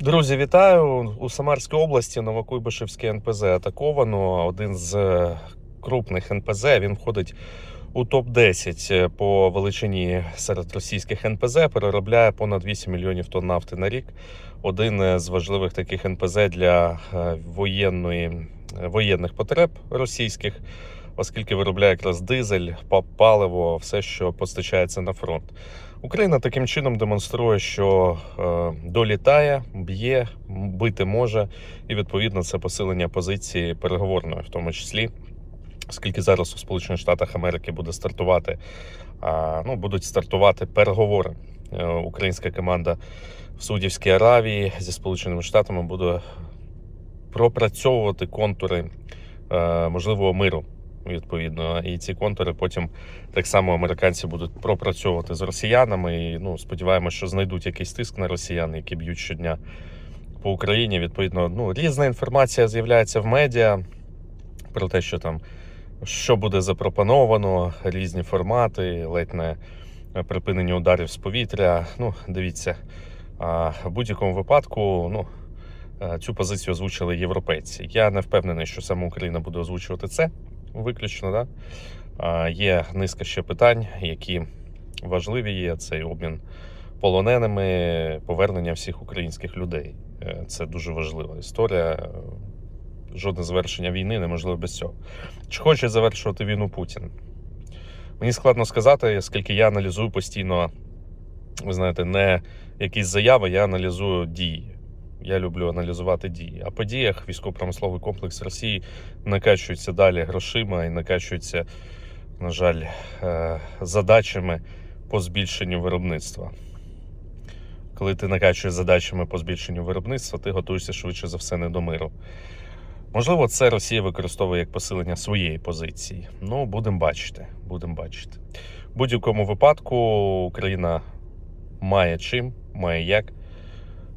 Друзі, вітаю! У Самарській області Новокуйбишевське НПЗ атаковано. Один з е, крупних НПЗ. Він входить у топ-10 по величині серед російських НПЗ. Переробляє понад 8 мільйонів тонн нафти на рік. Один з важливих таких НПЗ для е, воєнної, воєнних потреб російських, оскільки виробляє якраз дизель, паливо, все, що постачається на фронт. Україна таким чином демонструє, що е, долітає, б'є, бити може, і відповідно це посилення позиції переговорної, в тому числі, оскільки зараз у Сполучених Штатах Америки буде стартувати, ну, будуть стартувати переговори. Е, Українська команда в Саудівській Аравії зі Сполученими Штатами буде пропрацьовувати контури е, можливого миру. Відповідно, і ці контури потім так само американці будуть пропрацьовувати з росіянами. І ну, сподіваємося, що знайдуть якийсь тиск на росіян, які б'ють щодня по Україні. Відповідно, ну, різна інформація з'являється в медіа про те, що там що буде запропоновано, різні формати, ледь не припинення ударів з повітря. Ну, дивіться, в будь-якому випадку, ну. е, Цю позицію озвучили європейці. Я не впевнений, що саме Україна буде озвучувати це виключно. Да? А, Є низка ще питань, які важливі є. Цей обмін полоненими, повернення всіх українських людей. Е, Це дуже важлива історія. Е, Жодне завершення війни неможливо без цього. Чи хоче завершувати війну Путін? Мені складно сказати, оскільки я аналізую постійно, ви знаєте, не якісь заяви, я аналізую дії. Я люблю аналізувати дії. А по діях військово-промисловий комплекс Росії накачується далі грошима і накачується, на жаль, е, задачами по збільшенню виробництва. Коли ти накачуєш задачами по збільшенню виробництва, ти готуєшся швидше за все не до миру. Можливо, це Росія використовує як посилення своєї позиції. Ну, будемо бачити. Будемо бачити. В будь-якому випадку Україна має чим, має як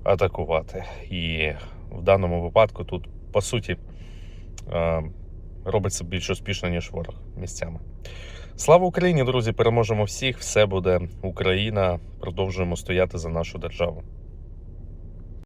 атакувати. І в даному випадку тут, по суті, е, робиться більш успішно, ніж ворог місцями. Слава Україні, друзі! Переможемо всіх! Все буде Україна. Продовжуємо стояти за нашу державу.